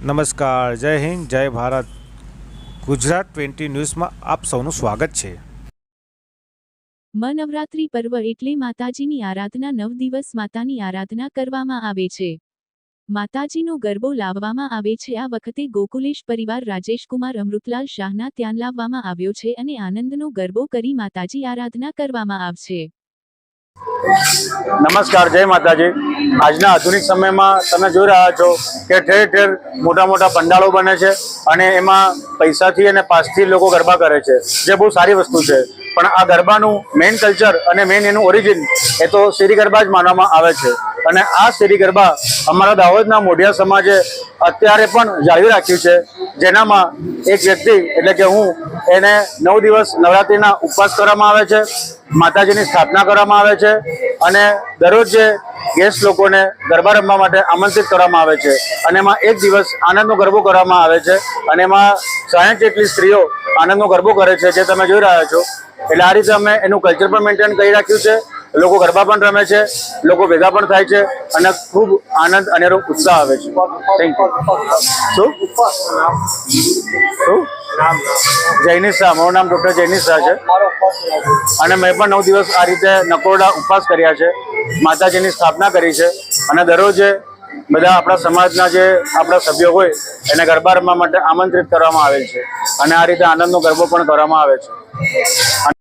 નમસ્કાર, જય હિન્દ, જય ભારત. ગુજરાત ટ્વેન્ટી ન્યૂઝમાં આપ સૌનું સ્વાગત છે. મનવરાત્રિ પર્વ એટલે માતાજીની આરાધના, નવ દિવસ માતાની આરાધના કરવામાં આવે છે. માતાજીનો ગરબો લાવવામાં આવે છે. આ વખતે ગોકુલેશ પરિવાર રાજેશકુમાર અમૃતલાલ શાહના ત્યાં લાવવામાં આવ્યો છે અને આનંદનો ગરબો કરી માતાજી આરાધના કરવામાં આવશે. નમસ્કાર, જય માતાજી. આજના આધુનિક સમયમાં તમે જોઈ રહ્યા છો કે ઠેર ઠેર મોટા મોટા પંડાળો બને છે અને એમાં પૈસાથી અને પાસથી લોકો ગરબા કરે છે. જે બહુ સારી વસ્તુ છે. પણ આ ગરબાનું મેઇન કલ્ચર અને મેઇન એનું ઓરિજિન એ તો શેરી ગરબા જ માનવામાં આવે છે. અને આ શેરી ગરબા અમારા દાહોદના મોઢિયા સમાજે અત્યારે પણ જાળવી રાખ્યું છે. જેનામાં એક વ્યક્તિ, એટલે કે હું, એને નવ દિવસ નવરાત્રિના ઉપવાસ કરવામાં આવે છે, માતાજીની સ્થાપના કરવામાં આવે છે અને દરરોજ ગેસ્ટ લોકોને ગરબા રમવા માટે આમંત્રિત કરવામાં આવે છે. અને એમાં એક દિવસ આનંદનો ગરબો કરવામાં આવે છે. અને એમાં સાયન્સ જેટલી સ્ત્રીઓ આનંદનો ગરબો કરે છે, જે તમે જોઈ રહ્યા છો. એટલે આ રીતે અમે એનું કલ્ચર પણ મેન્ટેન કરી રાખ્યું છે. લોકો ગરબા પણ રમે છે, લોકો ભેગા પણ થાય છે અને ખૂબ આનંદ અને ઉત્સાહ આવે છે. થેન્ક યુ શું? શું? જૈનિશ શાહ મારું નામ ડૉક્ટર જૈનિશ શાહ છે. અને મેં પણ નવ દિવસ આ રીતે નકોરડા ઉપવાસ કર્યા છે. માતાજીની સ્થાપના કરી છે અને દરરોજ બધા આપણા સમાજના જે આપણા સભ્યો હોય, એને ગરબા રમવા માટે આમંત્રિત કરવામાં આવેલ છે. અને આ રીતે આનંદનો ગરબો પણ કરવામાં આવે છે.